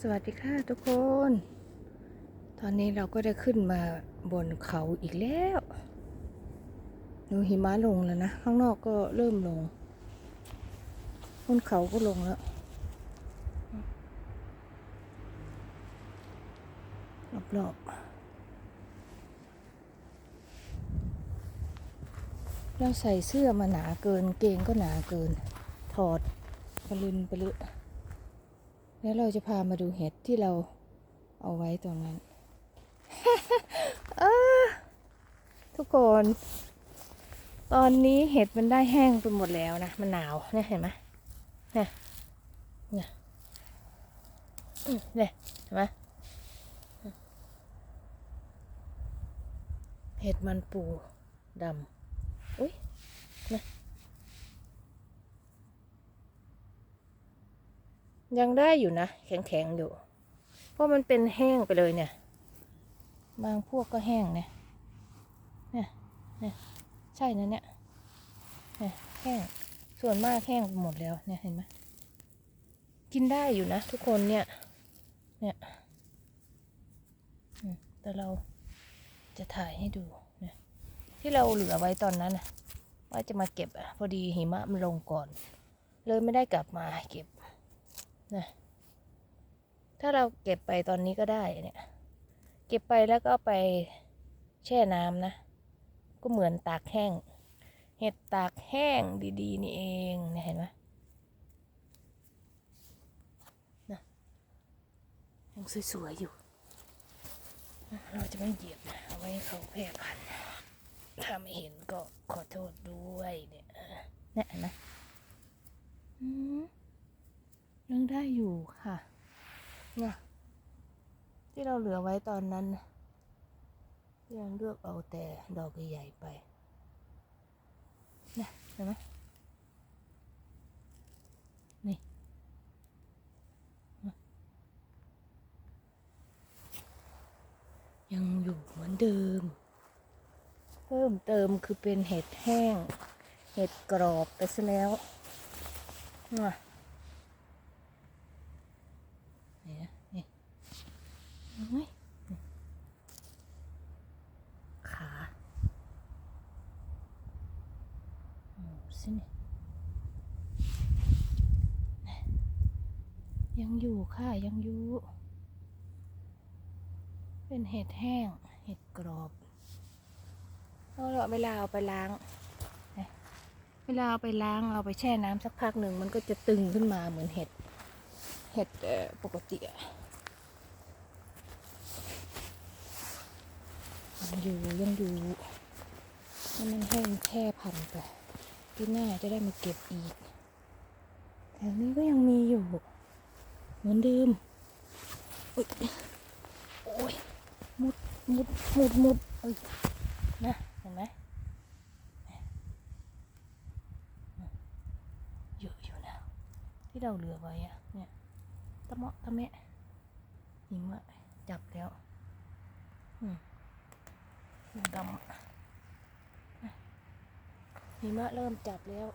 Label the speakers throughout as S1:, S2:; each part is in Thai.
S1: สวัสดีค่ะทุกคน ตอนนี้เราก็ได้ขึ้นมาบนเขาอีกแล้วดูหิมะลงแล้วนะ ข้างนอกก็เริ่มลงบนเขาก็ลงแล้ว รอบๆเราใส่เสื้อมาหนาเกิน เกงก็หนาเกิน ถอดปลินไปเลย แล้วเราจะพามาดูเห็ดที่เราเอาไว้ตรงนั้นทุกคน ตอนนี้เห็ดมันได้แห้งไปหมดแล้วนะ มันหนาวเนี่ยเห็นไหมเนี่ยเนี่ยเห็นไหมเห็ดมันปูดำอุ้ยนะ ยังได้อยู่นะ แข็งๆอยู่ เพราะมันเป็นแห้งไปเลยเนี่ย บางพวกก็แห้งเนี่ยเนี่ยเนี่ยใช่นะเนี่ยเนี่ยแห้งส่วนมากแห้งหมดแล้วเนี่ยเห็นไหมกินได้อยู่นะ ทุกคนเนี่ยเนี่ยแต่เราจะถ่ายให้ดูเนี่ยที่เราเหลือไว้ตอนนั้นนะว่าจะมาเก็บอะพอดีหิมะมันลงก่อน เลยไม่ได้กลับมาเก็บ นะถ้าเราเก็บไปตอนนี้ก็ได้เนี่ย เก็บไปแล้วก็เอาไปแช่น้ำนะ ก็เหมือนตากแห้ง เห็ดตากแห้งดีๆ นี่เองเนี่ยเห็นไหมนะยังสวยๆอยู่นะเราจะไม่เหยียบนะเอาไว้ให้เขาแพร่พันธุ์ถ้าไม่เห็นก็ขอโทษด้วยเนี่ยเนี่ยเห็นไหมอืม ยังได้อยู่ค่ะเนี่ยที่เราเหลือไว้ตอนนั้นยังเลือกเอาแต่ดอกใหญ่ไปนะเห็นไหมนี่ยังอยู่เหมือนเดิม เพิ่มเติมคือเป็นเห็ดแห้ง เห็ดกรอบไปซะแล้วน่ะ นี่นะนี่เห็นไหมนี่ขาอืมสิเนี่ยยังอยู่ค่ะ ยังอยู่ เป็นเห็ดแห้ง เห็ดกรอบเอาเวลาเอาไปล้าง เวลาเอาไปล้างเอาไปแช่น้ำสักพักหนึ่ง มันก็จะตึงขึ้นมาเหมือนเห็ด เห็ดปกติอะยังอยู่ยังอยู่ให้มันแห้งแช่พันไปปีหน้าจะได้มาเก็บอีกแถวนี้ก็ยังมีอยู่ เหมือนเดิมอุ๊ยโอ้ยมุดมุดมุดมุดเอ้ยนะเห็นไหมเยอะอยู่นะที่เราเหลือไว้อะเนี่ยตะเมาะตะแมะหิมะจับแล้วอืมดำหิมะเริ่มจับแล้ว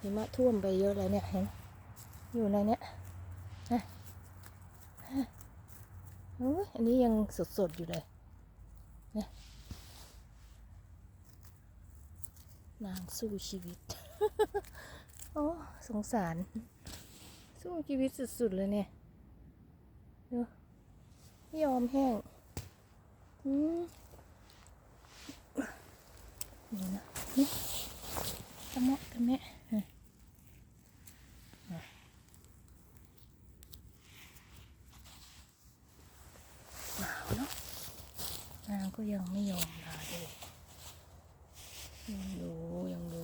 S1: หิมะท่วมไปเยอะแล้วเนี่ยเห็น อยู่ในเนี้ยนะอ้ยอันนี้ยังสดๆอยู่เลยนี่ยนางสู้ชีวิต โอ้ สงสาร สู้ชีวิตสุดๆเลยเนี่ยดูไม่ยอมแห้งอืมนี่นะนี่ตะมาะตะแม่หนาวเนาะนางก็ยังไม่ยอมลาเลยดูยังดู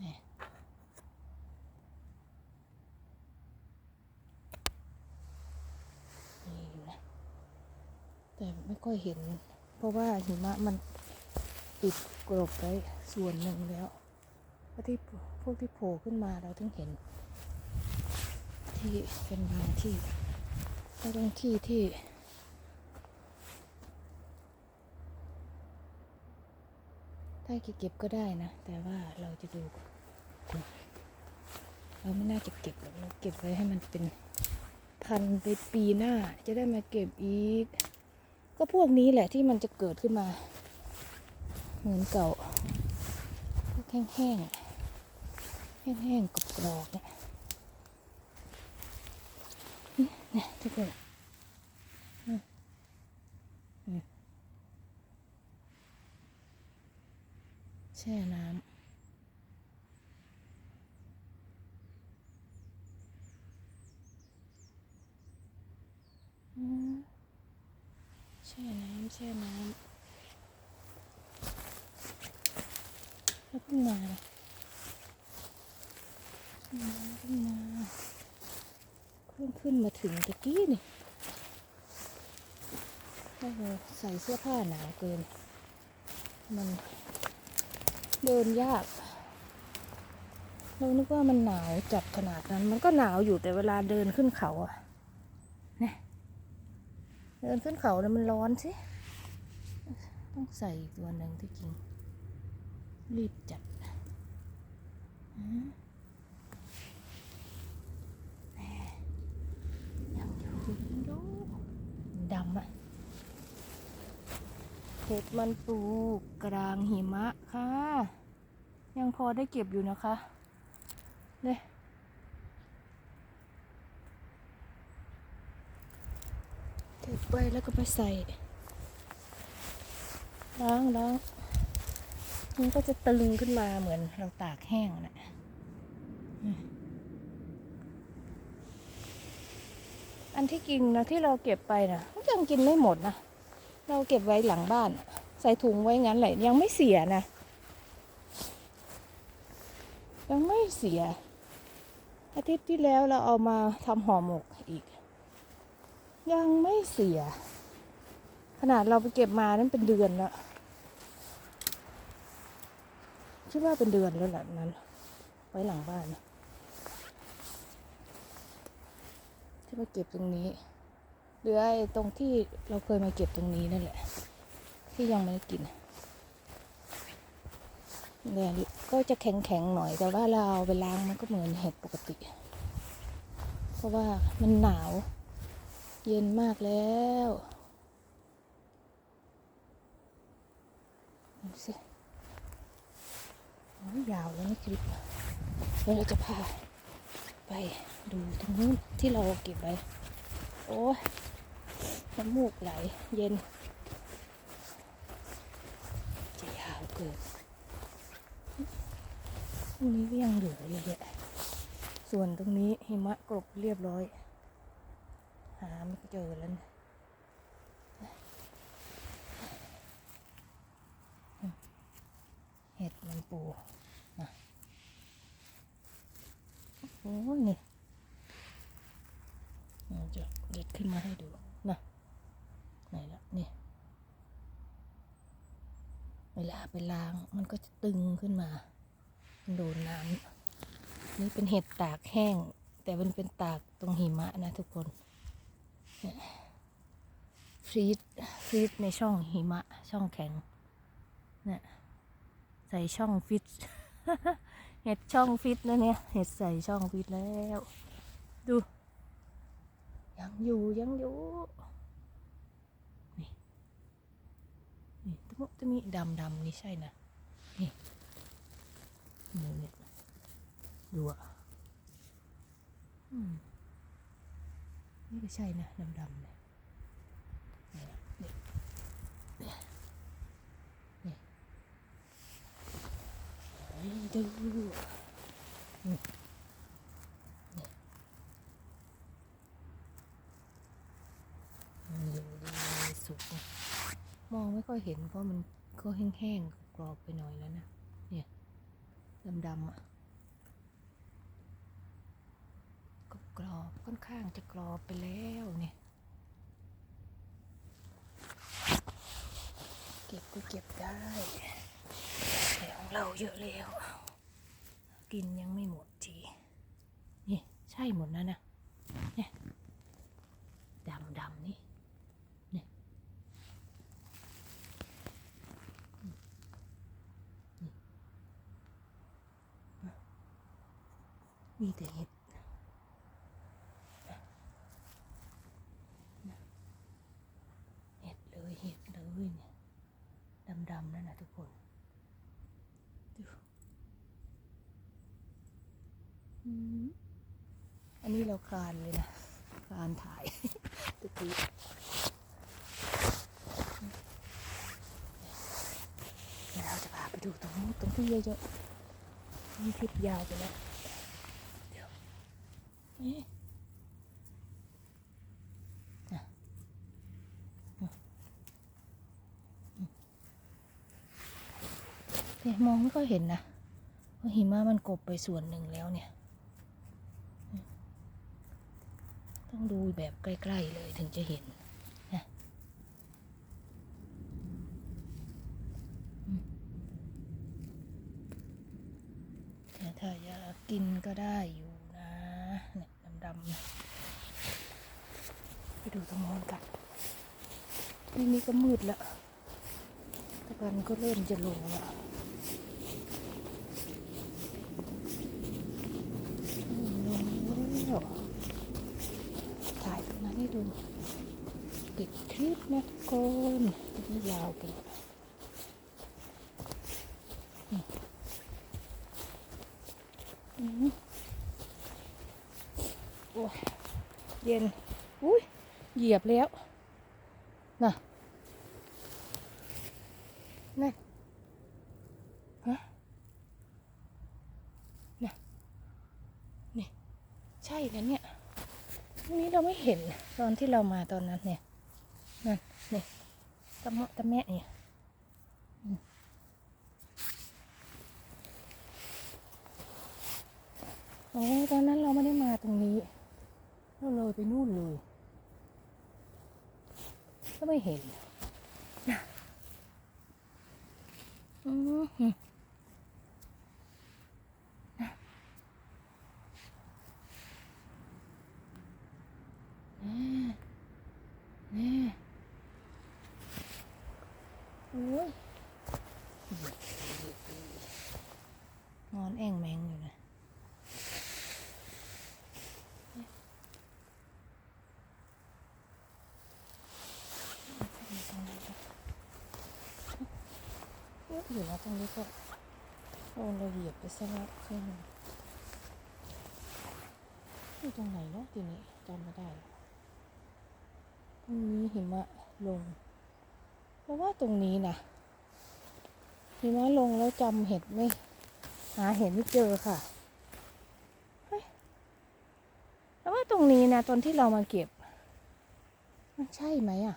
S1: เนี่ยนี่อยู่นะ แต่ไม่ค่อยเห็น เพราะว่าหิมะมันปิดกรบไว้ส่วนหนึ่งแล้วพวกที่พวกที่โผล่ขึ้นมาเราถึงเห็น ที่เป็นบางที่ก็บางที่ที่ถ้าเก็บก็ได้นะ แต่ว่าเราจะดู เราไม่น่าจะเก็บเราเก็บไว้ให้มันเป็นพันไปปีหน้า จะได้มาเก็บอีก ก็พวกนี้แหละที่มันจะเกิดขึ้นมา เหมือนเก่าพวกแห้งๆแห้งๆกรอบๆเนี่ยนี่เนี่ยทุกคนแช่น้ำอืมแช่น้ำแช่น้ำแล้วเพิ่งมาเลยเพิ่งมาเพิ่งขึ้นมาถึงตะกี้นี่โอ้โหใส่เสื้อผ้าหนาวเกิน มันเดินยากเรานึกว่ามันหนาวจัดขนาดนั้น มันก็หนาวอยู่แต่เวลาเดินขึ้นเขาอะนี่ เดินขึ้นเขาแล้วมันร้อนสิ ต้องใส่อีกตัวหนึ่งที่จริง รีบจัดยังอยู่ยังอยู่มันดำอะเห็ดมันปลูกกลางหิมะค่ะ ยังพอได้เก็บอยู่นะคะเนี่ยเก็ บไปแล้วก็ไปใส่ ล้างล้างมันก็จะตึงขึ้นมาเหมือนเราตากแห้งนะอันที่กินนะที่เราเก็บไปนะก็ยังกินไม่หมดนะ เราเก็บไว้หลังบ้าน ใส่ถุงไว้งั้นแหละยังไม่เสียนะ ยังไม่เสีย อาทิตย์ที่แล้วเราเอามาทำห่อหมกอีก ยังไม่เสีย ขนาดเราไปเก็บมานั้นเป็นเดือนแล้วคิดว่าเป็นเดือนแล้วแหละนั้น ไว้หลังบ้านที่มาเก็บตรงนี้เหลือไอ้ตรงที่เราเคยมาเก็บตรงนี้นั่นแหละ ที่ยังไม่ได้กินเนี่ยก็จะแข็งๆหน่อยแต่ว่าเราเอาไปล้างมันก็เหมือนเห็ดปกติ เพราะว่ามันหนาว เย็นมากแล้วดูสิยาวแล้วนี่คลิปเดี๋ยวเราจะพาไปดูตรงนู้นที่เราเก็บไว้ โอ้ยน้ำมูกไหลเย็น จะยาวเกินตรงนี้ก็ยังเหลืออยู่เลยส่วนตรงนี้หิมะกลบเรียบร้อยาไม่เจอแล้วนะเห็ดมันปูนะโอ้นี่เราจะเด็ดขึ้นมาให้ดูนะไหนละนี่เวลาไปล้างมันก็จะตึงขึ้นมาโดนน้ำนี่เป็นเห็ดตากแห้ง แต่มันเป็นตากตรงหิมะนะทุกคน ฟรีดฟรีดในช่องหิมะ ช่องแข็งเนี่ยใส่ช่องฟิตเห็ดช่องฟิตนะเนี่ยเห็ดใส่ช่องฟิตแล้ว ดู ยังอยู่ยังอยู่นี่ตะมุตะมิดำดำนี่ใช่นะนี่นี่เนี่ยดูอะอืม นี่ก็ใช่นะดำดำเนี่ยนี่นะนี่นี่ยนี่เฮ้ยดูนี่สุกมองไม่ค่อยเห็นเพราะมันก็แห้งๆกรอบไปหน่อยแล้วนะ เนี่ยดำๆอะ กรอบค่อนข้างจะกรอบไปแล้วเนี่ยเก็บก็เก็บได้แต่ของเราเยอะแล้ว กินยังไม่หมดทีนี่ใช่หมดนะนะเนี่ยดำๆนี่มีแต่เห็ดเห็ดเลยเห็ดเลยเนี่ย ดำๆนั่นนะทุกคนดูอันนี้เราคลานเลยนะคลานถ่ายตะกี้เดี๋ยวเราจะพาไปดูตรงนู้นตรงที่เยอะๆนี่คลิปยาวไปแล้วเดี๋ยวนี่อะอืมอืม เมองไม่ค่อยเห็นนะเพราะหิมะมันกบไปส่วนหนึ่งแล้วเนี่ย ต้องดูแบบใกล้ ๆ เลยถึงจะเห็นนะอืมแต่ถ้าอยากกินก็ได้อยู่นะเนี่ยดำๆไปดูตรงโน้นกันนี่นี่ก็มืดแล้วตะวันก็เริ่มจะลงแล้วอืมลงแล้วถ่ายตรงนั้นให้ดูปิด คลิปนะทุกคนนี่ยาวไปโอ้ยเย็น อุ้ยเหยียบแล้วน่ะนั่นฮะน่ะนี่ ใช่นะเนี่ยนนี้เราไม่เห็นตอนที่เรามาตอนนั้นเนี่ย นั่นนี่ตะเมาะตะแม่เนี่ยโอ้ตอนนั้นเราไม่ได้มาตรงนี้ เราเลยไปนู่นเลย ก็ไม่เห็นนะอือหือนะแน่แน่โอ้ยเหยียบเหยียบเหยียบนอนแอ่งแมงอยู่นะ เย อยู่นะตรงนี้ก็โอ้เราเหยียบไปสักแล้วครึ่งหนึ่งอยู่ตรงไหนเนาะทีนี้จำไม่ได้ตรงนี้หิมะลงเพราะว่าตรงนี้นะหิมะลงแล้วจำเห็ดไม่ หาเห็ดไม่เจอค่ะเฮ้ยแล้วว่าตรงนี้นะตอนที่เรามาเก็บ มันใช่ไหมอะ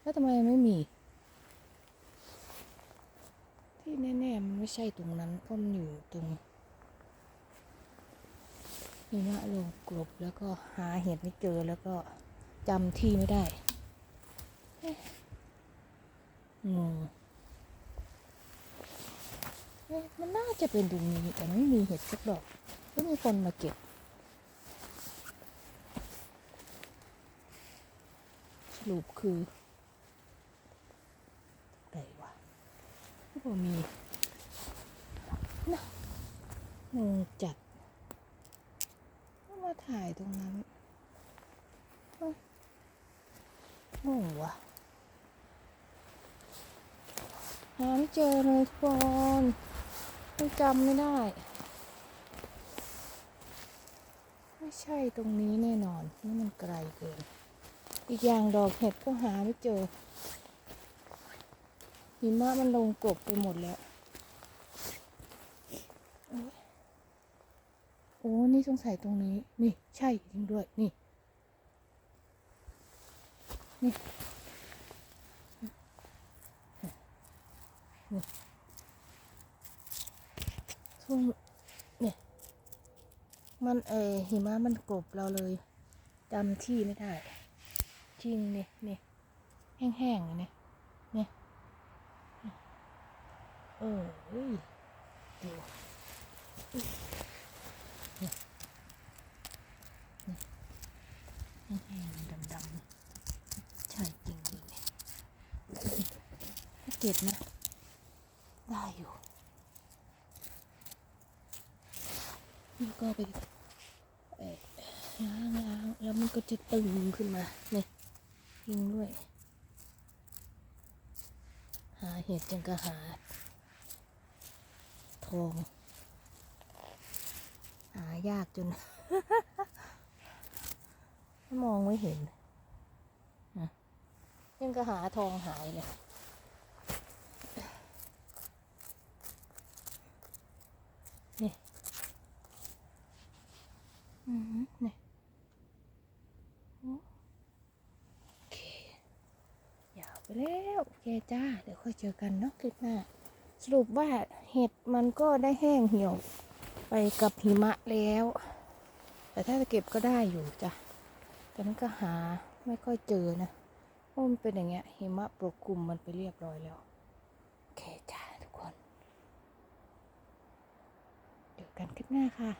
S1: แล้วทำไมไม่มี ที่แน่ๆมันไม่ใช่ตรงนั้นเพราะมันอยู่ตรงหิมะลงกลบแล้วก็หาเห็ดไม่เจอแล้วก็จำที่ไม่ได้งงมันน่าจะเป็นตรงนี้แต่ไม่มีเห็ดสักดอกไม่มีคนมาเก็บสรุปคือไหนวะ ที่มีนะงงจัดมาถ่ายตรงนั้นงงวะหาไม่เจอเลยทุกคนยังจำไม่ได้ ไม่ใช่ตรงนี้แน่นอนนี่มันไกลเกิน อีกอย่างดอกเห็ดก็หาไม่เจอ หิมะมันลงกบไปหมดแล้ว โอ้ นี่สงสัยตรงนี้ นี่ ใช่จริงด้วย นี่ นี่ นี่ทุ่งเนี่ย มันเออหิมะมันกบเราเลยจำที่ไม่ได้ จริงเนี่ยเนี่ยแห้งๆเลยนี่ยเนี่ย เออเฮ้ยดูนี่นี่แห้งๆดำๆใช่จริงจริงเนี่ยเก็บนะ ได้อยู่นี่ก็ก็ไปเอ่อล้างล้างแล้วมันก็จะตึงขึ้นมาเนี่ยยิงด้วย หาเห็ดจังก็หา อง หายากจน มองไม่เห็นนะยังก็หาทองหายเลยนี่อืมนี่โอ้โอเคยาวไปแล้ว โอเคจ้า เดี๋ยวค่อยเจอกันเนาะคลิปหน้า สรุปว่าเห็ดมันก็ได้แห้งเหี่ยวไปกับหิมะแล้ว แต่ถ้าจะเก็บก็ได้อยู่จ้ะแต่มันก็หาไม่ค่อยเจอนะเพราะมันเป็นอย่างเงี้ยหิมะปกคลุมมันไปเรียบร้อยแล้ว โอเคจ้าทุกคนเจอกันคลิปหน้าค่ะ